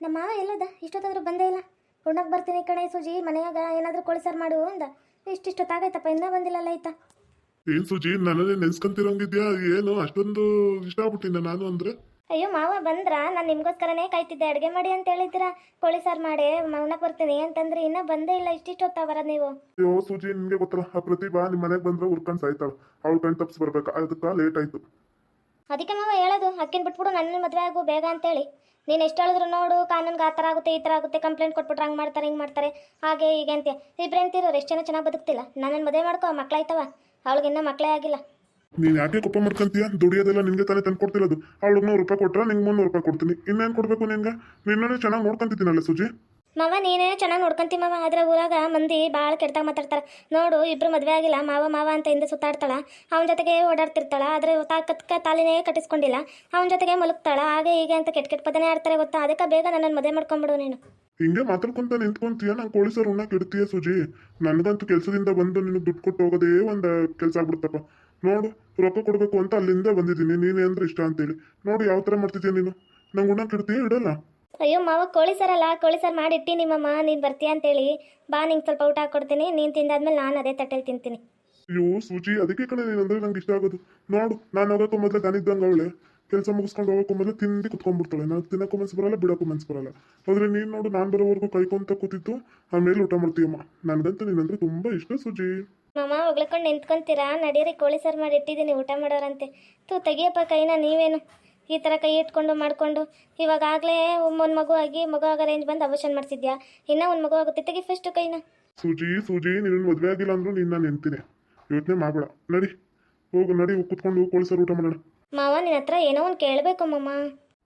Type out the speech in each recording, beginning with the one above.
ನಮ್ಮ ಮಾವ ಎಲ್ಲದ? ಇಷ್ಟೊತ್ತಾದ್ರೂ ಬಂದೇ ಇಲ್ಲ. ಉಣ್ಣಕ್ಕೆ ಬರ್ತೀನಿ ಕಣೆ ಸುಜಿ ಮನೆಯಾಗ ಏನಾದರೂ ಕೋಳಿ ಸಾರು ಮಾಡು ಅಂದ. ಇಷ್ಟಿಷ್ಟೊತ್ತಾಗೈತಪ್ಪ ಇನ್ನೂ ಬಂದಿಲ್ಲಲ್ಲ ಆಯ್ತಾ? ಏನ್ ಸುಜಿ ನನ್ನನ್ನೇ ನೆನ್ಸ್ಕೊಂತಿರಂಗಿದ್ಯಾ? ಏನು ಅಷ್ಟೊಂದು ಇಷ್ಟ ಆಗ್ಬಿಟ್ಟಿನ ನಾನು ಅಂದ್ರೆ? ಅಯ್ಯೋ ಮಾವ ಬಂದ್ರ? ನಾನು ನಿಮ್ಗೋಸ್ಕರನೇ ಕಾಯ್ತಿದ್ದೆ ಅಡುಗೆ ಮಾಡಿ ಅಂತ ಹೇಳಿದ್ರ ಕೋಳಿ ಸಾರು ಮಾಡಿ ಉಣ್ಣಕ್ಕೆ ಬರ್ತೀನಿ ಅಂತಂದ್ರೆ ಇನ್ನೂ ಬಂದೇ ಇಲ್ಲ ಇಷ್ಟಿಷ್ಟೊತ್ತಾವರ ನೀವು? ಅಯ್ಯೋ ಸುಜಿ ನಿನ್ಗೆ ಗೊತ್ತಲ್ಲ ಆ ಪ್ರತಿಭಾ ನಿಮ್ಮ ಮನೆಗೆ ಬಂದ್ರೆ ಉರ್ಕೊಂಡು ಸಾಯ್ತಾಳ. ಅವ್ಳ ಕಣ್ ತಪ್ಸ್ ಬರ್ಬೇಕು? ಅದಕ್ಕ ಲೇಟ್ ಆಯ್ತು. ಅದಕ್ಕೆ ಮಾವ ಹೇಳೋದು ಅಕ್ಕಿನ ಬಿಟ್ಬಿಡು ನನ್ನ ಮದುವೆ ಆಗು ಬೇಗ ಅಂತೇಳಿ. ನೀನು ಎಷ್ಟು ಹೇಳಿದ್ರು ನೋಡು, ಕಾನೂನ್ಗೆ ಆ ಥರ ಆಗುತ್ತೆ, ಈ ಥರ ಆಗುತ್ತೆ ಕಂಪ್ಲೇಂಟ್ ಕೊಟ್ಬಿಟ್ರೆ ಹಂಗೆ ಮಾಡ್ತಾರೆ, ಹಿಂಗೆ ಮಾಡ್ತಾರೆ, ಹಾಗೆ ಹೀಗೆ ಅಂತ ಇಬ್ಬರೇ ಅಂತಿರೋರು ಎಷ್ಟು ಜನ ಚೆನ್ನಾಗಿ ಬದುಕ್ತಿಲ್ಲ. ನನ್ನನ್ನು ಮದುವೆ ಮಾಡ್ಕೋ ಮಕ್ಕಳಾಯ್ತವ ಅವಳಿಗೆ ಇನ್ನೂ ಮಕ್ಕಳೇ ಆಗಿಲ್ಲ. ನೀನು ಯಾಕೆ ಕೊಪ್ಪ ಮಾಡ್ಕೊಂತೀಯ? ದುಡಿಯೋದೆಲ್ಲ ನಿಮಗೆ ತಾನೇ ತಂದು ಕೊಡ್ತಿರೋದು. ಅವಳಿಗೆ ನೂರು ರೂಪಾಯಿ ಕೊಟ್ಟರೆ ನಿಂಗೆ ಮುನ್ನೂರು ರೂಪಾಯಿ ಕೊಡ್ತೀನಿ. ಇನ್ನೇನು ಕೊಡಬೇಕು ನಿನ್ಗೆ? ನಿನ್ನೇ ಚೆನ್ನಾಗಿ ನೋಡ್ಕೊಂತಿದ್ದೀನಲ್ಲ ಸುಜಿ. ಮಾವ ನೀನೇ ಚೆನ್ನಾಗಿ ನೋಡ್ಕೊಂತಿ ಮಾವ, ಆದ್ರೆ ಊರಾಗ ಮಂದಿ ಭಾಳ ಕೆಟ್ಟದಾಗ ಮಾತಾಡ್ತಾರೆ. ನೋಡು, ಇಬ್ರು ಮದುವೆ ಆಗಿಲ್ಲ, ಮಾವ ಮಾವ ಅಂತ ಹಿಂದೆ ಸುತ್ತಾಡ್ತಾಳ. ಅವನ ಜೊತೆಗೆ ಓಡಾಡ್ತಿರ್ತಾಳ, ಆದ್ರೆ ತಾಕತ್ಕ ತಾಲಿನೇ ಕಟ್ಟಿಸ್ಕೊಂಡಿಲ್ಲ. ಅವನ ಜೊತೆಗೆ ಮಲಗ್ತಾಳ, ಹಾಗೆ ಹೀಗೆ ಅಂತ ಕೆಟ್ಟ ಕೆಟ್ಟ ಪದನೇ ಆಡ್ತಾರೆ ಗೊತ್ತಾ? ಅದಕ್ಕೆ ಬೇಗ ನನ್ನನ್ನು ಮದುವೆ ಮಾಡ್ಕೊಂಬಿಡು ನೀನು. ಹಿಂಗೆ ಮಾತಾಡ್ಕೊಂತ ನಿಂತ್ಕೊಂತೀಯ? ನಂಗೆ ಸರ್ ಉಣ್ಣಕ್ಕೆ ಇಡ್ತೀಯ ಸುಜಿ? ನನಗಂತೂ ಕೆಲಸದಿಂದ ಬಂದು ನಿನಗೆ ದುಡ್ಡು ಕೊಟ್ಟು ಹೋಗೋದೇ ಒಂದು ಕೆಲಸ ಆಗ್ಬಿಡ್ತಪ್ಪ. ನೋಡು, ರೊಕ್ಕ ಕೊಡಬೇಕು ಅಂತ ಅಲ್ಲಿಂದ ಬಂದಿದ್ದೀನಿ. ನೀನೇ ಅಂದ್ರೆ ಇಷ್ಟ ಅಂತೇಳಿ. ನೋಡು, ಯಾವ ಥರ ಮಾಡ್ತಿದ್ಯಾ ನೀನು? ನಂಗೆ ಉಣ್ಣಕ್ಕೆ ಇಡ್ತೀಯ ಇಡಲ್ಲ. ಅಯ್ಯೋ ಮಾವ ಕೋಳಿ ಸಾರಲ್ಲ ಕೋಳಿ ಸಾರು ಮಾಡಿ ಇಟ್ಟಿ ನಿಮ್ಮಮ್ಮ ನೀನು ಬರ್ತೀಯ ಅಂತೇಳಿ. ಬಾ ನಿಂಗೆ ಸ್ವಲ್ಪ ಊಟ ಹಾಕೊಡ್ತೀನಿ ನೀನು ತಿಂದಾದ್ಮೇಲೆ ನಾನು ಅದೇ ತಟ್ಟೆಲಿ ತಿಂತೀನಿ. ಅಯ್ಯೋ ಸೂಚಿ ಅದಕ್ಕೆ ಕಣೆ ನೀನಂದ್ರೆ ನಂಗೆ ಇಷ್ಟ ಆಗೋದು. ನೋಡು ನಾನು ಹೋಗೋಕ್ಕೂ ಮೊದಲು ದನಿದ್ದಂಗೆ ಅವಳೆ. ಕೆಲಸ ಮುಗಿಸ್ಕೊಂಡು ಹೋಗೋಕ್ಕೂ ಮೊದಲು ತಿಂದು ಕುತ್ಕೊಂಡ್ಬಿಡ್ತಾಳೆ. ನಾನು ತಿನ್ನಕ್ಕೂ ಮನ್ಸು ಬರಲ್ಲ ಬಿಡೋಕ್ಕೂ ಮನ್ಸು ಬರಲ್ಲ. ಆದರೆ ನೀನು ನೋಡು ನಾನು ಬರೋವರೆಗೂ ಕೈಕೊಂತ ಕೂತಿತ್ತು ಆಮೇಲೆ ಊಟ ಮಾಡ್ತೀಯಮ್ಮ. ನನಗಂತೂ ನೀನಂದ್ರೆ ತುಂಬ ಇಷ್ಟ ಸೂಜಿ. ಮಾಮ ಹೊಗ್ಳ್ಕೊಂಡು ನಿಂತ್ಕೊಂತೀರಾ? ನಡೀರಿ ಕೋಳಿ ಸಾರು ಮಾಡಿ ಇಟ್ಟಿದ್ದೀನಿ ಊಟ ಮಾಡೋರಂತೆ. ತೂ ತೆಗಿಯಪ್ಪ ಕೈನ ನೀವೇನು? ಈ ಥರ ಕೈ ಇಟ್ಕೊಂಡು ಮಾಡಿಕೊಂಡು ಇವಾಗಾಗಲೇ ಒಂದು ಮಗು ಆಗಿ ಮಗು ಆಗೋ ರೇಂಜ್ ಬಂದು ಅಬರ್ಷನ್ ಮಾಡ್ತಿದ್ಯಾ ಇನ್ನೂ ಒಂದು ಮಗು ಆಗುತ್ತೆ. ತೆಗಿ ಫಸ್ಟು ಕೈನ. ಸೂಜಿ ಸೂಜಿ ನೀನು ಮದುವೆ ಆಗಿಲ್ಲ ಅಂದ್ರೂ ನಿನ್ನ ನಾನು ನೆನ್ತೀನಿ ಯೋಚನೆ ಮಾಡಬೇಡ. ನಡಿ. ಹೋಗು ನಡಿ ಕುತ್ಕೊಂಡು ಕೋಳಿಸರು ಊಟ ಮಾಡೋಣ. ಮಾವ ನಿನ್ನ ಹತ್ರ ಏನೋ ಒಂದು ಕೇಳಬೇಕು ಮಮ್ಮ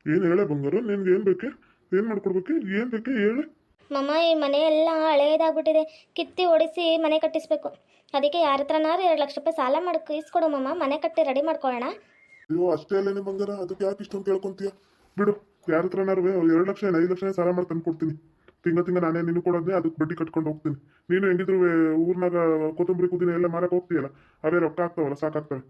ಏನು ಹೇಳೆ ಬಂಗಾರ? ನಿನ್ಗೆ ಏನು ಬೇಕು? ಏನು ಮಾಡ್ಕೊಡ್ಬೇಕು? ಏನು ಬೇಕು? ಹೇಳು. ಮಮ್ಮ ಈ ಮನೆ ಎಲ್ಲ ಹಳೇದಾಗ್ಬಿಟ್ಟಿದೆ. ಕಿತ್ತಿ ಓಡಿಸಿ ಮನೆ ಕಟ್ಟಿಸ್ಬೇಕು. ಅದಕ್ಕೆ ಯಾರ ಹತ್ರನಾರು ಎರಡು ಲಕ್ಷ ರೂಪಾಯಿ ಸಾಲ ಮಾಡಿ ಇಸ್ಕೊಡು ಮಮ್ಮ ಮನೆ ಕಟ್ಟಿ ರೆಡಿ ಮಾಡ್ಕೊಳ್ಳೋಣ. ಅಯ್ಯೋ ಅಷ್ಟೇ ಅಲ್ಲೇನೆ ಬಂಗಾರ ಅದಕ್ಕೆ ಯಾಕೆ ಇಷ್ಟೊಂದು ಕೇಳ್ಕೊಂತೀಯ? ಬಿಡು ಯಾರ ಹತ್ರನಾರು ಎರಡು ಲಕ್ಷ ಏನು ಐದು ಲಕ್ಷ ಸಾಲ ಮಾಡಿ ತಂದು ಕೊಡ್ತೀನಿ ತಿಂಗ ತಿಂಗ ನಾನೇ ನೀನು ಕೊಡೋದೇ ಅದಕ್ಕೆ ಬಡ್ಡಿ ಕಟ್ಕೊಂಡು ಹೋಗ್ತೀನಿ. ನೀನು ಹೆಂಗಿದ್ರು ಊರ್ನಾಗ ಕೊತ್ತಂಬರಿ ಕುದಿನ ಎಲ್ಲ ಮಾರಕ್ಕೆ ಹೋಗ್ತೀಯಲ್ಲ ಅವೇ ರೊಕ್ಕ ಆಗ್ತಾವಲ್ಲ ಸಾಕಾಗ್ತವೆ.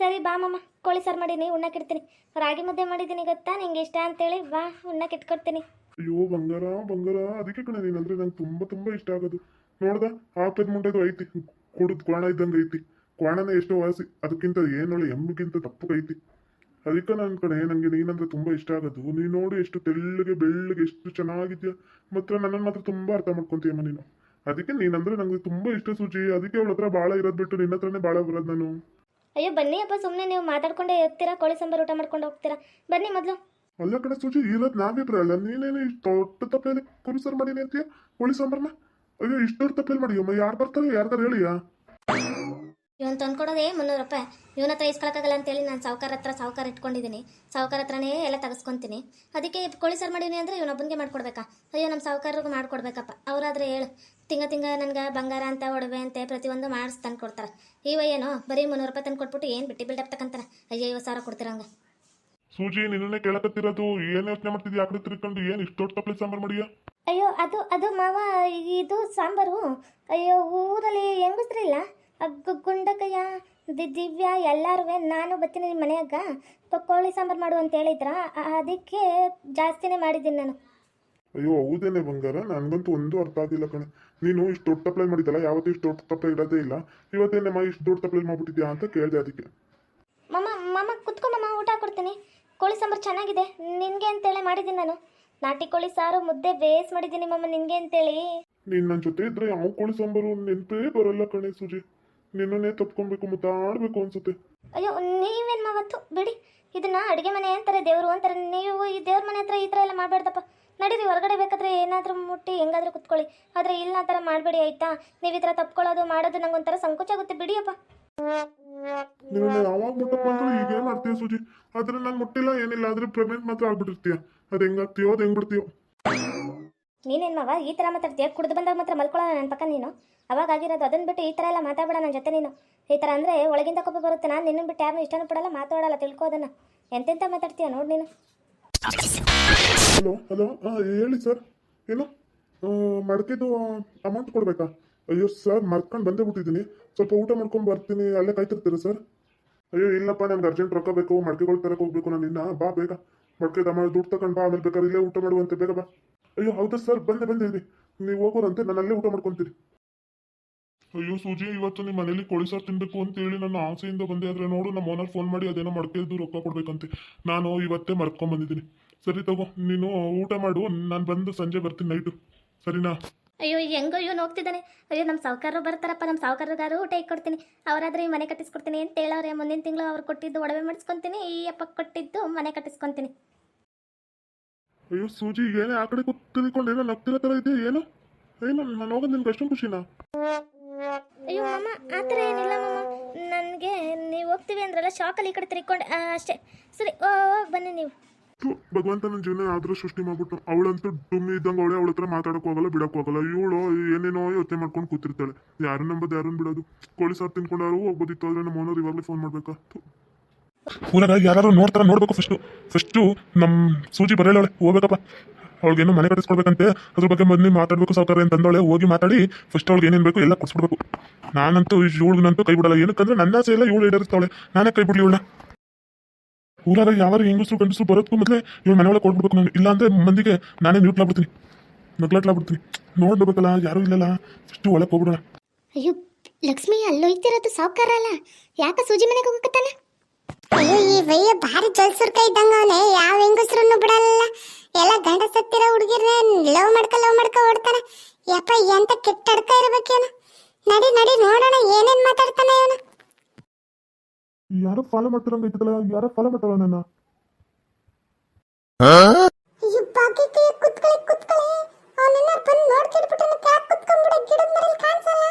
ಸರಿ ಬಾ ಮಮ್ಮ ಕೋಳಿ ಸಾರು ಮಾಡೀನಿ ಉಣ್ಣಕ್ಕಿಡ್ತೀನಿ ರಾಗಿ ಮುದ್ದೆ ಮಾಡಿದ್ದೀನಿ ಗೊತ್ತಾ? ನಿಂಗೆ ಇಷ್ಟ ಅಂತೇಳಿ ಬಾ ಉಣ್ಣಕ್ಕೆ ಇಟ್ಕೊಡ್ತೀನಿ ಅಯ್ಯೋ ಬಂಗಾರ ಬಂಗಾರ. ಅದಕ್ಕೆ ಕಣೆ ನೀನಂದ್ರೆ ನಂಗೆ ತುಂಬ ತುಂಬ ಇಷ್ಟ ಆಗೋದು. ನೋಡ್ದ? ಆಪದ ಮುಂಡೆದು ಐತಿ. ಕುಡಿದ್ ಕೋಣ ಇದ್ದಂಗೆ ಐತಿ. ಕ್ವಾಣನೇ ಎಷ್ಟೋ ವಾಸಿ ಅದಕ್ಕಿಂತ ಏನೊಳ್ಳೆ ಎಮ್ಮಿಗಿಂತ ಕೈತಿ. ಅದಕ್ಕೆ ನನ್ನ ಕಡೆ ನನಗೆ ನೀನಂದ್ರೆ ತುಂಬ ಇಷ್ಟ ಆಗೋದು. ನೀನು ನೋಡಿ ಎಷ್ಟು ತೆಳ್ಳಗೆ ಬೆಳ್ಳಗೆ ಎಷ್ಟು ಚೆನ್ನಾಗಿದ್ಯಾ. ಮಾತ್ರ ನನ್ನನ್ನು ಮಾತ್ರ ತುಂಬ ಅರ್ಥ ಮಾಡ್ಕೊಂತೀಯಮ್ಮ ನೀನು. ಅದಕ್ಕೆ ನೀನಂದ್ರೆ ನಂಗೆ ತುಂಬ ಇಷ್ಟ ಸೂಚಿ ಅದಕ್ಕೆ ಅವಳ ಹತ್ರ ಭಾಳ ಇರೋದು ಬಿಟ್ಟು ನಿನ್ನ ಹತ್ರನೇ ಭಾಳ ಬರೋದು ನಾನು. ಅಯ್ಯೋ ಬನ್ನಿ ಅಪ್ಪ ಸುಮ್ಮನೆ ನೀವು ಮಾತಾಡ್ಕೊಂಡೇ ಇರ್ತೀರಾ? ಕೋಳಿ ಸಾಂಬಾರು ಊಟ ಮಾಡ್ಕೊಂಡು ಹೋಗ್ತೀರಾ? ಬನ್ನಿ ಮೊದಲು. ಅಲ್ಲ ಕಡೆ ಸೂಚಿ ಇರೋದು ನಾವಿಬ್ರು ಅಲ್ಲ. ನೀನೇನು ಇಷ್ಟು ದೊಡ್ಡ ತಪ್ಪೇಲಿ ಕುರಿ ಮಾಡಿ ಮಾಡೀನಿ ಅಂತೀಯ ಕೋಳಿ ಸಾಂಬಾರ್ನ? ಅಯ್ಯೋ ಇಷ್ಟು ದೊಡ್ಡ ತಪ್ಪೇಲಿ ಮಾಡಿಯಮ್ಮ ಯಾರು ಬರ್ತಾರೆ? ಯಾರ್ದಾರು ಹೇಳಿಯಾ? ಇವನು ತಂದ್ಕೊಡೋದೇ ಮುನ್ನೂರು ರೂಪಾಯಿ. ಇವನ ಹತ್ರ ಇಸ್ಕೊಳಕ್ಕಾಗಲ್ಲ ಅಂತೇಳಿ ನಾನು ಸಾವುಕಾರ ಹತ್ರ ಸಾವುಕಾರ ಇಟ್ಕೊಂಡಿದ್ದೀನಿ ಸಾವುಕಾರ ಹತ್ರನೇ ಎಲ್ಲ ತಗಸ್ಕೊತೀನಿ. ಅದಕ್ಕೆ ಕೋಳಿ ಸರ್ ಮಾಡೀನಿ ಅಂದರೆ ಇವನೊಬ್ಬನಿಗೆ ಮಾಡ್ಕೊಡ್ಬೇಕಾ? ಅಯ್ಯೋ ನಮ್ಮ ಸಾವುಕಾರರಿಗೆ ಮಾಡ್ಕೊಡ್ಬೇಕಪ್ಪ. ಅವರಾದ್ರೆ ಹೇಳು. ತಿಂಗ ತಿಂಗ ನನಗೆ ಬಂಗಾರ ಅಂತ ಒಡವೆ ಅಂತೆ ಪ್ರತಿಯೊಂದು ಮಾಡಿಸಿ ತಂದು ಕೊಡ್ತಾರೆ ಇವ ಏನೋ ಬರೀ ಮುನ್ನೂರು ರೂಪಾಯಿ ತಂದು ಕೊಟ್ಬಿಟ್ಟು ಏನು ಬಿಟ್ಟು ಬಿಲ್ಡಪ್ ತಕ್ಕಂತಾರೆ ಅಯ್ಯೋ ಐವತ್ತು ಸಾವಿರ ಕೊಡ್ತೀರಂಗ ಸೂಜಿ ನಿನ್ನೆ ಕೇಳಕತ್ತಿರೋದು ಏನು ಯೋಚನೆ ಮಾಡ್ತಿದ್ಯಾ? ಆಕಡೆ ತಿರ್ಕೊಂಡು ಏನು ಇಷ್ಟು ದೊಡ್ಡ ತಪ್ಪಲೆ ಸಾಂಬಾರು ಮಾಡಿಯಾ? ಅಯ್ಯೋ ಅದು ಅದು ಮಾವ ಇದು ಸಾಂಬಾರು. ಅಯ್ಯೋ ಊರಲ್ಲಿ ಹೆಂಗಸ್ರಿಲ್ಲ ಗುಂಡಕಯ್ಯ ದಿ ದಿವ್ಯ ಎಲ್ಲರೂ ನಾನು ಬರ್ತೀನಿ ನಿಮ್ಮ ಮನೆಯಾಗ. ಕೋಳಿ ಸಾಂಬಾರು ಮಾಡು ಅಂತ ಹೇಳಿದ್ರ. ಅದಕ್ಕೆ ಜಾಸ್ತಿನೇ ಮಾಡಿದ್ದೀನಿ ನಾನು. ಅಯ್ಯೋ ಹೌದೇನೆ ಬಂಗಾರ? ನನ್ಗಂತೂ ಒಂದು ಅರ್ಥ ಆಗಿಲ್ಲ ಕಣೆ. ನೀನು ಇಷ್ಟು ದೊಡ್ಡ ತಪ್ಲೈ ಮಾಡಿದ್ದಲ್ಲ ಯಾವತ್ತೂ ಇಷ್ಟು ದೊಡ್ಡ ತಪ್ಪಲೆ ಇಡೋದೇ ಇಲ್ಲ. ಇವತ್ತೇನಮ್ಮ ಇಷ್ಟು ದೊಡ್ಡ ತಪ್ಲೈ ಮಾಡ್ಬಿಟ್ಟಿದ್ಯಾ ಅಂತ ಕೇಳಿದೆ ಅದಕ್ಕೆ. ಮಮ್ಮ ಮಮ್ಮ ಕುತ್ಕೊ ಊಟ ಕೊಡ್ತೀನಿ. ಕೋಳಿ ಸಾಂಬಾರು ಚೆನ್ನಾಗಿದೆ. ನಿನಗೆ ಅಂತೇಳಿ ಮಾಡಿದ್ದೀನಿ ನಾನು. ನಾಟಿ ಕೋಳಿ ಸಾರು ಮುದ್ದೆ ಬೇಸ್ ಮಾಡಿದ್ದೀನಿ ಮಮ್ಮ ನಿನಗೆ ಅಂತೇಳಿ. ನೀನು ನನ್ನ ಜೊತೆ ಇದ್ರೆ ಯಾವ ಕೋಳಿ ಸಾಂಬಾರು ನೆನಪೇ ಬರಲ್ಲ ಕಣೆ ಸೂಜಿ. ನಿನ್ನನ್ನೇ ತಪ್ಕೊಬೇಕು ಮುತ್ತಾಡ್ಬೇಕು ಅನ್ಸುತ್ತೆ. ಅಯ್ಯೋ ನೀವೇನು ಮಾವತ್ತು ಬಿಡಿ. ಇದನ್ನ ಅಡುಗೆ ಮನೆ ಅಂತಾರೆ ದೇವರು ಅಂತಾರೆ. ನೀವು ಈ ದೇವ್ರ ಮನೆ ಹತ್ರ ಈ ಥರ ಎಲ್ಲ ಮಾಡಬೇಡ್ದಪ್ಪ. ನಡೀರಿ ಹೊರಗಡೆ ಬೇಕಾದ್ರೆ ಏನಾದರೂ ಮುಟ್ಟಿ ಹೆಂಗಾದ್ರೂ ಕುತ್ಕೊಳ್ಳಿ. ಆದರೆ ಇಲ್ಲ ಆ ಥರ ಮಾಡಬೇಡಿ ಆಯ್ತಾ? ನೀವು ಈ ಥರ ತಪ್ಕೊಳ್ಳೋದು ಮಾಡೋದು ನಂಗೆ ಒಂಥರ ಸಂಕೋಚ ಆಗುತ್ತೆ ಬಿಡಿಯಪ್ಪ. ನಿನ್ನ ಯಾವಾಗ ಮುಟ್ಟಪ್ಪ ಏನ್ ಮಾಡ್ತೀಯ ಸೂಜಿ? ಆದ್ರೆ ನಾನು ಮುಟ್ಟಿಲ್ಲ ಏನಿಲ್ಲ. ಆದ್ರೆ ಪ್ರೆಗ್ನೆಂಟ್ ಮಾತ್ರ ಆಗ್ಬಿಟ್ಟಿರ್ತೀಯ. ಅದ್ ಹೆಂಗಾಗ್ತೀಯೋ ಅದ್ ಹೆಂಗ್ ಬಿಡ್ತೀಯೋ. ನೀನೇನು ಮಾವ ಈ ಥರ ಮಾತಾಡ್ತೀಯ? ಕುಡ್ದು ಬಂದಾಗ ಮಾತ್ರ ಮಲ್ಕೊಳ್ಳೋಣ ನನ್ನ ಪಕ್ಕ ನೀನು. ಅವಾಗ ಆಗಿರೋದು ಅದನ್ನು ಬಿಟ್ಟು ಈ ಥರ ಎಲ್ಲ ಮಾತಾಡಬೇಡ ನನ್ನ ಜೊತೆ ನೀನು. ಈ ಥರ ಅಂದರೆ ಒಳಗಿಂದ ಕೋಪ ಬರುತ್ತೆ. ನಾನು ನಿನ್ನ ಬಿಟ್ಟು ಯಾರನ್ನೂ ಇಷ್ಟನೂ ಪಡಲ್ಲ ಮಾತಾಡಲ್ಲ ತಿಳ್ಕೋ ಅದನ್ನು ಎಂತೆಂತ ಮಾತಾಡ್ತೀಯ ನೋಡಿ ನೀನು. ಹಲೋ ಹಲೋ ಹೇಳಿ ಸರ್. ಏನು? ಆ, ಮಡಕೆದು ಅಮೌಂಟ್ ಕೊಡಬೇಕಾ? ಅಯ್ಯೋ ಸರ್ ಮರ್ಕೊಂಡು ಬಂದೇ ಬಿಟ್ಟಿದ್ದೀನಿ. ಸ್ವಲ್ಪ ಊಟ ಮಾಡ್ಕೊಂಡು ಬರ್ತೀನಿ. ಅಲ್ಲೇ ಕಾಯ್ತಿರ್ತೀರಾ ಸರ್? ಅಯ್ಯೋ ಇಲ್ಲಪ್ಪ ನನಗೆ ಅರ್ಜೆಂಟ್ ರೊಕ್ಕ ಬೇಕು. ಮಡಕೆಗಳು ತರಕ್ಕೆ ಹೋಗ್ಬೇಕು ನಾನು ಇನ್ನ. ಬಾ ಬೇಗ. ಮಡ್ಕೆ ದಮ್ಮ ದುಡ್ಡು ತಗೊಂಡು ಬಾ. ಆಮೇಲೆ ಬೇಕಾದ್ರೆ ಇಲ್ಲೇ ಊಟ ಮಾಡುವಂತೆ. ಬೇಗ ಬಾ. ಅಯ್ಯೋ ಹೌದಾ ಸರ್? ಬಂದೆ ಬಂದೆ ಇರಿ. ನೀವು ಹೋಗೋರಂತೆ ನಾನು ಅಲ್ಲೇ ಊಟ ಮಾಡ್ಕೊಂತೀರಿ ಅಯ್ಯೋ ಸೂಜಿ ಇವತ್ತು ನಿಮ್ಮ ಮನೇಲಿ ಕೋಳಿ ಸಾರು ತಿನ್ಬೇಕು ಅಂತ ಹೇಳಿ ನನ್ನ ಆಸೆಯಿಂದ ಬಂದೆ ಆದ್ರೆ ನೋಡು ನಮ್ಮ ಓನರ್ ಫೋನ್ ಮಾಡಿ ಅದೇನೋ ಮಡಕೆದ್ದು ರೊಕ್ಕ ಕೊಡ್ಬೇಕಂತೆ. ನಾನು ಇವತ್ತೇ ಮರ್ಕೊಂಬಂದಿದ್ದೀನಿ ಸರಿ ತಗೋ ನೀನು ಊಟ ಮಾಡು ನಾನು ಬಂದು ಸಂಜೆ ಬರ್ತೀನಿ ನೈಟು. ಸರಿನಾ? ಅಯ್ಯೋ ಹೆಂಗೋ ಇವನು ಹೋಗ್ತಿದ್ದಾನೆ. ಅಯ್ಯೋ ನಮ್ಮ ಸಾವುಕಾರರು ಬರ್ತಾರಪ್ಪ ನಮ್ಮ ಸಾವುಕಾರಗಾರು ಊಟ ಕೊಡ್ತೀನಿ? ಅವರಾದ್ರೆ ಈ ಮನೆ ಕಟ್ಟಿಸ್ಕೊಡ್ತೀನಿ ಅಂತ ಹೇಳವ್ರೆ. ಮುಂದಿನ ತಿಂಗಳು ಅವ್ರು ಕೊಟ್ಟಿದ್ದು ಒಡವೆ ಮಾಡಿಸ್ಕೊತೀನಿ ಈ ಅಪ್ಪ ಕೊಟ್ಟಿದ್ದು ಮನೆ ಕಟ್ಟಿಸ್ಕೊತೀನಿ. ಅಯ್ಯೋ ಸೂಜಿ ಏನೇ ಆ ಕಡೆ ಕೂತ್ಕೊಂಡು ಏನೋ ನಗ್ತಿರೋ ಥರ ಇದೆಯಾ ಏನು? ಏನು ನಾನು ಹೋಗೋದು ನಿನ್ಗೆ ಅಷ್ಟೊಂದು ಖುಷಿನಾ? ಅಯ್ಯೋ ಮಮ್ಮ ಆ ಥರ ಏನಿಲ್ಲ ಮಮ್ಮ ನನಗೆ ನೀವು ಹೋಗ್ತೀವಿ ಅಂದ್ರಲ್ಲ ಶಾಕಲ್ಲಿ ಈ ಕಡೆ ತಿರ್ಕೊಂಡು ಅಷ್ಟೇ. ಸರಿ ಹೋಗಿ ಬನ್ನಿ ನೀವು. ಥು, ಭಗವಂತ ನನ್ನ ಜೀವನ ಆದ್ರೂ ಸೃಷ್ಟಿ ಮಾಡ್ಬಿಟ್ಟು ಅವಳಂತೂ ಡುಮ್ಮಿ ಇದ್ದಂಗ ಅವಳೆ ಅವಳ ಹತ್ರ ಮಾತಾಡಕ್ ಹೋಗಲ್ಲ ಬಿಡಕ್ ಹೋಗಲ್ಲ ಇವಳು ಏನೇನೋ ಯೋಚನೆ ಮಾಡ್ಕೊಂಡು ಕೂತಿರ್ತಾಳೆ. ಯಾರನ್ನ ನಂಬೋದು ಯಾರನ್ನ ಬಿಡೋದು? ಕೋಳಿ ಸಾರು ತಿನ್ಕೊಂಡಾರು ಹೋಗ್ಬೋದಿತ್ತು ಆದ್ರೆ ನಮ್ಮ ಓನರ್ ಇವಾಗಲೇ ಫೋನ್ ಮಾಡ್ಬೇಕಾ? ಥು. ಊರಾಗ ಯಾರು ನೋಡ್ತಾರ, ನೋಡ್ಬೇಕು ಫಸ್ಟು ಫಸ್ಟು ನಮ್ಮ ಸೂಜಿ ಬರಲ್ಲ ಹೋಗ್ಬೇಕಪ್ಪ. ಅವ್ಳಿಗೇನು ಮನೆ ಕಟ್ಟಿಸ್ಕೊಡ್ಬೇಕಂತೆ. ಅದ್ರ ಬಗ್ಗೆ ಬಂದು ಮಾತಾಡ್ಬೇಕು ಸಾವುಕಾರ ಅಂತ ಹೋಗಿ ಮಾತಾಡಿ ಫಸ್ಟ್ ಅವ್ಳಿಗೆ ಏನೇನು ಬೇಕು ಎಲ್ಲ ಕೊಡ್ಸ್ಬಿಡ್ಬೇಕು ನಾನಂತೂ ಇವಳಿಗಂತೂ ಕೈ ಬಿಡಲ್ಲ. ಏನಕ್ಕಂದ್ರೆ ನನ್ನ ಆಸೆ ಎಲ್ಲ ಇವಳು ಈಡೇರಿಸ್ತಾವಳೆ. ನಾನೇ ಕೈ ಬಿಡ್ಲಿ ಇವಳನ್ನ. ಊರಾಗ ಯಾವ ಹೆಂಗಸರು, ಗಂಡಸರು ಬರೋದಕ್ಕೂ ಮೊದಲೇ ಇವಳು ಮನೆಯೊಳಗೆ ಒಳಗೆ ನಾನು. ಇಲ್ಲಾಂದ್ರೆ ಮಂದಿಗೆ ನಾನೇ ನ್ಯೂಟ್ಲಾಗ್ಬಿಡ್ತೀನಿ ನಗ್ಲಾಟ್ಲಾಗ್ಬಿಡ್ತೀನಿ ನೋಡ್ಬೇಕಲ್ಲ, ಯಾರೂ ಇಲ್ಲಲ್ಲ. ಫಸ್ಟ್ ಒಳಗೆ ಹೋಗ್ಬಿಡೋಣ. ಅಯ್ಯೋ, ಲಕ್ಷ್ಮಿ, ಅಲ್ಲೋಯ್ತಿರೋದು ಸಾವುಕಾರ ಅಲ್ಲ. ಯಾಕ ಸೂಜಿ ಮನೆಗೆ ಹೋಗಕತ್ತಾನ? ಅಯ್ಯೋ ಈ ವಯ್ಯ ಭಾರಿ ಜಲ್ಸುರ್ಕ ಇದ್ದಂಗ ಅವನೇ. ಯಾವ ಹೆಂಗಸ್ರನ್ನು ಬಿಡಲ್ಲ. ಎಲ್ಲ ಗಂಡ ಸತ್ತಿರೋ ಹುಡುಗಿರ್ನ ಲವ್ ಮಾಡ್ಕ ಲವ್ ಮಾಡ್ಕ ಓಡ್ತಾನೆ. ಯಪ್ಪ ಎಂತ ಕೆಟ್ಟ ಅಡ್ಕ ಇರ್ಬೇಕೇನು? ನಡಿ ನಡಿ ನೋಡೋಣ ಏನೇನ್ ಮಾತಾಡ್ತಾನೆ ಇವನು? ಯಾರೋ ಫಾಲೋ ಮಾಡ್ತಾರಂಗ ಐತಲ್ಲ ಯಾರೋ ಫಾಲೋ ಮಾಡ್ತಾರ ನನ್ನ? ಕುತ್ಕೊಳ್ಳಿ ಕುತ್ಕೊಳ್ಳಿ. ಅವನನ್ನ ಬಂದು ನೋಡ್ತಿಡ್ಬಿಟ್ಟು ಕ್ಯಾಕ್ ಕುತ್ಕೊಂಡ್ಬಿಡ ಗಿಡದ ಮರಲ್ಲಿ ಕಾಣಿಸಲ್ಲ.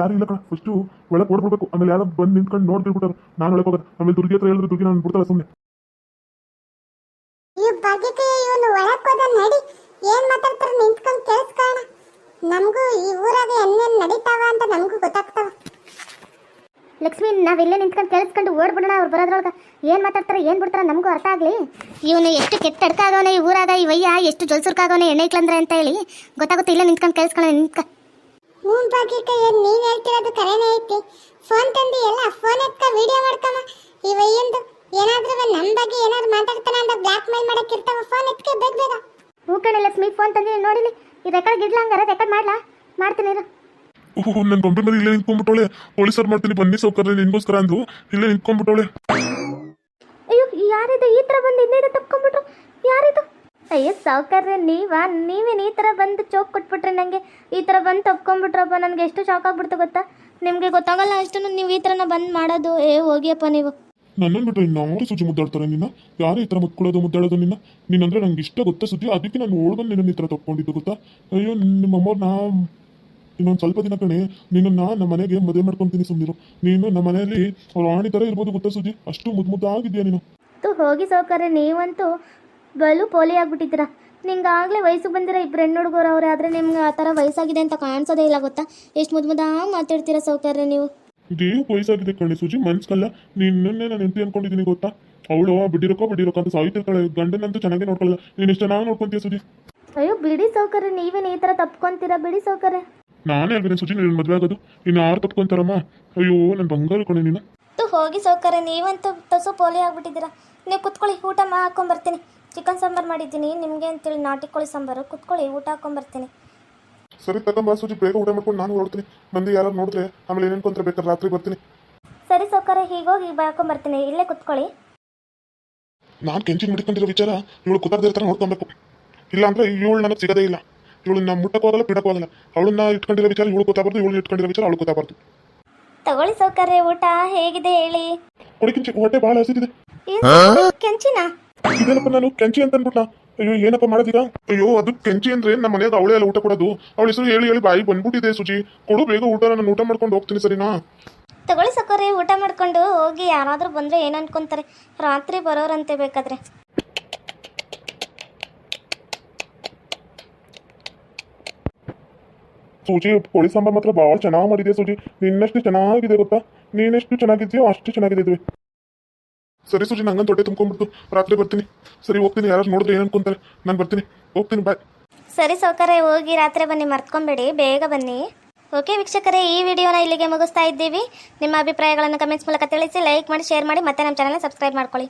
ಯಾರು ಇಲ್ಲ ಕಣ ಫಸ್ಟು ಒಳಗೆ ಓಡ್ಬಿಡ್ಬೇಕು ಆಮೇಲೆ ಯಾರೋ ಬಂದು ನಿಂತ್ಕೊಂಡು ನೋಡ್ತಿರ್ಬಿಟ್ಟಾರೆ ನಾನು ಒಳಗೆ ಹೋಗೋದು. ಆಮೇಲೆ ದುರ್ಗಿ ಹತ್ರ ಹೇಳಿದ್ರೆ ದುರ್ಗಿ ನಾನು ಬಿಡ್ತಾಳೆ ಸುಮ್ಮನೆ ಈ ಬಾಕಿಗೆ ಇವನು ಒಳಕ್ ಹೋದ ನಡಿ. ಏನ್ ಮಾತಾಡ್ತಾರೆ ನಿಂತ್ಕೊಂಡ್ ಕೇಳಿಸ್ಕೊಳ್ಳೋಣ. ನಮಗೂ ಈ ಊರಾಗ ಏನೇನ್ ನಡೀತಾವ ಅಂತ ನಮಗೂ ಗೊತ್ತಾಗ್ತಾವ. ಲಕ್ಷ್ಮಿ ನಾವಿಲ್ಲೇ ನಿಂತ್ಕೊಂಡು ಕೇಳಿಸ್ಕೊಂಡು ಓಡ್ಬಿಡೋಣ ಅವ್ರು ಬರೋದ್ರೊಳಗ ಏನ್ ಮಾತಾಡ್ತಾರೆ ಏನ್ ಬಿಡ್ತಾರ ನಮಗೂ ಅರ್ಥ ಆಗಲಿ. ಇವನು ಎಷ್ಟು ಕೆಟ್ಟ ಅಡ್ಕಾಗವನೆ ಈ ಊರಾಗ ಈ ವಯ್ಯ ಎಷ್ಟು ಜೊಲ್ಸುರ್ಕಾಗವನೆ ಎಣ್ಣೆ ಅಂತ ಹೇಳಿ ಗೊತ್ತಾಗುತ್ತೆ. ಇಲ್ಲೇ ನಿಂತ್ಕೊಂಡು ಕೇಳಿಸ್ಕೊಳ್ಳೋಣ ನಿಂತ್ಕ. ಹ್ಞೂ ಏನ್ ನೀವ್ ಹೇಳ್ತಿರೋದು ಕರೆನೇ ಐತಿ. ಫೋನ್ ತಂದಿ ಎಲ್ಲ ಫೋನ್ ಎತ್ಕ ವಿಡಿಯೋ ಮಾಡ್ಕಮ್ಮ. ಈ ವಯ್ಯಂದು ಏನಾದ್ರೂ ನಮ್ಮ ನಮ್ ಬಗ್ಗೆ ಏನಾದ್ರು ಮಾತಾಡ್ತಾನ ಅಂತ ಬ್ಲಾಕ್ ಮೇಲ್ ಮಾಡಕ್ ಇರ್ತಾವ ಫೋನ್ ಎತ್ಕ ಬೇಗ ಬೇಗ. ಹ್ಞೂ ಕಣೆ ಲಕ್ಷ್ಮಿ ಫೋನ್ ತಂದಿ ನೋಡಿಲಿ. ಈ ರೆಕಾರ್ಡ್ ಗಿಡ್ಲ ಹಂಗಾರ ರೆಕಾರ್ಡ್ ಮಾಡ್ಲಾ? ಮಾಡ್ತೀನಿ ಇರು. ಓಹೋ ನನ್ನ ಮೇಲೆ ಇಲ್ಲೇ ನಿಂತ್ಕೊಂಡ್ಬಿಟ್ಟೋಳೆ ಪೊಲೀಸರು ಮಾಡ್ತೀನಿ ಬನ್ನಿ ಸೌಕರ್ಯ ನಿನ್ಗೋಸ್ಕರ ಅಂದು ಇಲ್ಲೇ ನಿಂತ್ಕೊಂಡ್ಬಿಟ್ಟೋಳೆ ಅಯ್ಯೋ ಯಾರಿದು? ಈ ಥರ ಬಂದು ಇನ್ನೇನು ತಪ್ಕೊಂಡ್ಬಿಟ್ರು ಯಾರಿದು? ಅಯ್ಯೋ ಸಾವುಕಾರ್ರೆ ನೀವಾ? ನೀವೇನು ಈ ಥರ ಬಂದು ಚೋಕ್ ಕೊಟ್ಬಿಟ್ರೆ ನನಗೆ ಈ ಥರ ಬಂದು ತಪ್ಕೊಂಡ್ಬಿಟ್ರಪ್ಪ ನನಗೆ ಎಷ್ಟು ಶಾಕ್ ಆಗ್ಬಿಡ್ತು ಗೊತ್ತಾ? ನಿಮಗೆ ಗೊತ್ತಾಗಲ್ಲ ಅಷ್ಟು ನೀವು ಈ ಥರನ ಬಂದು ಮಾಡೋದು. ಏ ಹೋಗಿಯಪ್ಪ ನೀವು. ನನ್ನನ್ನು ಬಿಟ್ಟರೆ ಅವರು ಸುಜಿ ಮುದ್ದಾಡ್ತಾರೆ ನಿನ್ನ? ಯಾರು ಈ ಥರ ಮುತ್ಕೊಳ್ಳೋದು ಮುದ್ದಾಡೋದು ನಿನ್ನ? ನೀನಂದ್ರೆ ನಂಗೆ ಇಷ್ಟ ಗೊತ್ತಾ ಸುದ್ದಿ? ಅದಕ್ಕೆ ನಾನು ಓಡ್ಬಂದು ನಿನ್ನ ಈ ಥರ ತಪ್ಕೊಂಡಿದ್ದು ಗೊತ್ತಾ? ಅಯ್ಯೋ ನಿಮ್ಮ ಅಮ್ಮವ್ರನ್ನ ಇನ್ನೊಂದು ಸ್ವಲ್ಪ ದಿನ ಕಣೆ ನಿನ್ನನ್ನು ನಮ್ಮ ಮನೆಗೆ ಮದುವೆ ಮಾಡ್ಕೊಂತೀನಿ ಸುಮ್ಮನಿರು ನೀನು ನಮ್ಮ ಮನೆಯಲ್ಲಿ ಅವ್ರು ಆಣಿ ಥರ ಇರ್ಬೋದು ಗೊತ್ತಾ ಸುಜಿ ಅಷ್ಟು ಮುದ್ದು ಮುದ್ದಾಗಿದ್ಯಾ ನೀನು ಹೋಗಿ ಸೌಕರ್ಯ ನೀವಂತೂ ಬಲು ಪೋಲಿ ಆಗ್ಬಿಟ್ಟಿದ್ದೀರಾ? ನಿಂಗೆ ಆಗಲೇ ವಯಸ್ಸಿಗೆ ಬಂದಿರೋ ಇಬ್ಬರು ಹೆಣ್ಣು ಹುಡುಗರು ಅವ್ರೆ ಆದರೆ ನಿಮ್ಗೆ ಆ ಥರ ವಯಸ್ಸಾಗಿದೆ ಅಂತ ಕಾಣಿಸೋದೇ ಇಲ್ಲ ಗೊತ್ತಾ? ಎಷ್ಟು ಮುದ್ದು ಮುದ್ದಾಗಿ ಮಾತಾಡ್ತೀರಾ ಸೌಕರ್ಯ ನೀವು? ಇದೇ ವಯಸ್ಸಾಗಿದೆ ಕಣೆ ಸುಜಿ ಮನ್ಸ್ಕಲ್ಲ ನಿನ್ನನ್ನೇ ನಾನು ಎಂತ ಅನ್ಕೊಂಡಿದ್ದೀನಿ ಗೊತ್ತಾ? ಅವಳು ಬಿಡಿರೋಕೋ ಬಿಡಿರೋಕೋ ಅಂತ ಸಾಯ್ತಿರ್ತಾಳೆ ಗಂಡನಂತೂ ಚೆನ್ನಾಗಿ ನೋಡ್ಕೊಳ್ಳಲ್ಲ. ನೀನು ಎಷ್ಟು ಚೆನ್ನಾಗಿ ನೋಡ್ಕೊಂತೀಯ ಸುಜಿ? ಅಯ್ಯೋ ಬಿಡಿ ಸೌಕರ್ಯ. ನೀವೇನು ಈ ಥರ ತಪ್ಕೊಂತೀರಾ ಬಿಡಿ ಸೌಕರ್ಯ? ನಾನೇ ಹೇಳ್ಬೇನೆ ಸುಜಿ ನೀನು ಮದುವೆ ಆಗೋದು? ಇನ್ನು ಯಾರು ತಪ್ಕೊಂತಾರಮ್ಮ? ಅಯ್ಯೋ ನನ್ನ ಬಂಗಾರ ಕಣೆ ನೀನು. ಹೋಗಿ ಸೌಕರ್ಯ. ನೀವಂತೂ ತಸು ಪೋಲಿ ಆಗ್ಬಿಟ್ಟಿದ್ದೀರಾ. ನೀವು ಕುತ್ಕೊಳ್ಳಿ ಊಟ ಮಾ ಹಾಕೊಂಬರ್ತೀನಿ ಚಿಕನ್ ಸಾಂಬಾರು ಮಾಡಿದ್ದೀನಿ. ನಿಮಗೆ ಅಂತೇಳಿ ನಾಟಿ ಕೋಳಿ ಸಾಂಬಾರು. ಕುತ್ಕೊಳ್ಳಿ ಊಟ ಹಾಕೊಂಬರ್ತೀನಿ ಸರಿ ತಗೊಂಬ ಸೂಜಿ ಬೇಗ ಊಟ ಮಾಡ್ಕೊಂಡು ನಾನು ಹೊರಡ್ತೀನಿ. ಮಂದಿ ಯಾರು ನೋಡಿದ್ರೆ ಆಮೇಲೆ ಏನೇನು ಕೊಂತಾರೆ ಬೇಕಾದ್ರೆ ರಾತ್ರಿ ಬರ್ತೀನಿ. ಸರಿ ಸೌಕರ್ಯ ಹೀಗೋಗಿ ಹಾಕೊಂಬರ್ತೀನಿ ಇಲ್ಲೇ ಕುತ್ಕೊಳ್ಳಿ. ನಾನು ಕೆಂಚಿನ ಹಿಡ್ಕೊಂಡಿರೋ ವಿಚಾರ ಇವಳು ಕುತ್ತಾರ್ದಿರ ಥರ ನೋಡ್ಕೊಬೇಕು. ಇಲ್ಲ ಅಂದ್ರೆ ಇವಳು ನನಗೆ ಸಿಗೋದೇ ಇಲ್ಲ. ಇವಳನ್ನ ಮುಟ್ಟಕ್ಕೆ ಹೋಗಲ್ಲ ಬಿಡಕ್ಕೆ ಹೋಗಲ್ಲ ಅವಳನ್ನ ಇಟ್ಕೊಂಡಿರೋ ವಿಚಾರ ಇವಳು ಗೊತ್ತಾಗಬಾರ್ದು ಇವಳು ಇಟ್ಕೊಂಡಿರೋ ವಿಚಾರ ಅವಳು ಗೊತ್ತಾಗಬಾರ್ದು ತಗೊಳ್ಳಿ ಸೌಕರ್ಯ ಊಟ ಹೇಗಿದೆ ಹೇಳಿ. ಕೊಡಿ ಕೆಂಚಿ ಹೊಟ್ಟೆ ಬಹಳ ಹಸಿದಿದೆ. ಕೆಂಚಿನ? ಇದೇನಪ್ಪ ನಾನು ಕೆಂಚಿ ಅಂತ ಅನ್ಬಿಟ್ಟ ಅಯ್ಯೋ ಏನಪ್ಪ ಮಾಡೋದೀಗ? ಅಯ್ಯೋ ಅದು ಕೆಂಚಿ ಅಂದ್ರೆ ನಮ್ಮ ಮನೆಯಾಗ ಅವಳೇ ಎಲ್ಲ ಊಟ ಕೊಡೋದು. ಅವಳ ಹೆಸರು ಹೇಳಿ ಹೇಳಿ ಬಾಯಿ ಬಂದ್ಬಿಟ್ಟಿದೆ ಸುಜಿ. ಕೊಡು ಬೇಗ ಊಟ ನಾನು ಊಟ ಮಾಡ್ಕೊಂಡು ಹೋಗ್ತೀನಿ ಸರಿನಾ? ತಗೊಳ್ಳಿ ಸಕ್ಕರೆ ಊಟ ಮಾಡ್ಕೊಂಡು ಹೋಗಿ. ಯಾರಾದ್ರೂ ಬಂದ್ರೆ ಏನ್ ಅನ್ಕೊಂತಾರೆ? ರಾತ್ರಿ ಬರೋರಂತೆ ಬೇಕಾದ್ರೆ. ಸೂಜಿ ಕೋಳಿ ಸಾಂಬಾರ್ ಮಾತ್ರ ಭಾಳ ಚೆನ್ನಾಗಿ ಮಾಡಿದೆ ಸೂಜಿ? ನಿನ್ನಷ್ಟು ಚೆನ್ನಾಗಿದೆ ಗೊತ್ತಾ? ನೀನೆಷ್ಟು ಚೆನ್ನಾಗಿದ್ಯೋ ಅಷ್ಟು ಚೆನ್ನಾಗಿದೆ ಇದುವೆ ಸರಿ ಸುಜಿ, ನಂಗಂತ ಹೊಟ್ಟೆ ತುಂಬ್ಕೊಂಡ್ಬಿಡ್ತು. ರಾತ್ರಿ ಬರ್ತೀನಿ. ಸರಿ, ಹೋಗ್ತೀನಿ. ಯಾರು ನೋಡಿದ್ರೆ ಏನು ಅನ್ಕೊಂತಾರೆ? ನಾನು ಬರ್ತೀನಿ. ಹೋಗ್ತೀನಿ ಬಾಯ್ ಸರಿ ಸೌಕರ್ಯ, ಹೋಗಿ ರಾತ್ರಿ ಬನ್ನಿ. ಮರ್ತ್ಕೊಂಬೇಡಿ. ಬೇಗ ಬನ್ನಿ. ಓಕೆ ವೀಕ್ಷಕರೇ, ಈ ವಿಡಿಯೋನ ಇಲ್ಲಿಗೆ ಮುಗಿಸ್ತಾ ಇದ್ದೀವಿ. ನಿಮ್ಮ ಅಭಿಪ್ರಾಯಗಳನ್ನು ಕಮೆಂಟ್ಸ್ ಮೂಲಕ ತಿಳಿಸಿ ಲೈಕ್ ಮಾಡಿ ಶೇರ್ ಮಾಡಿ, ಮತ್ತೆ ನಮ್ಮ ಚಾನಲ್ನ ಸಬ್ಸ್ಕ್ರೈಬ್ ಮಾಡ್ಕೊಳ್ಳಿ.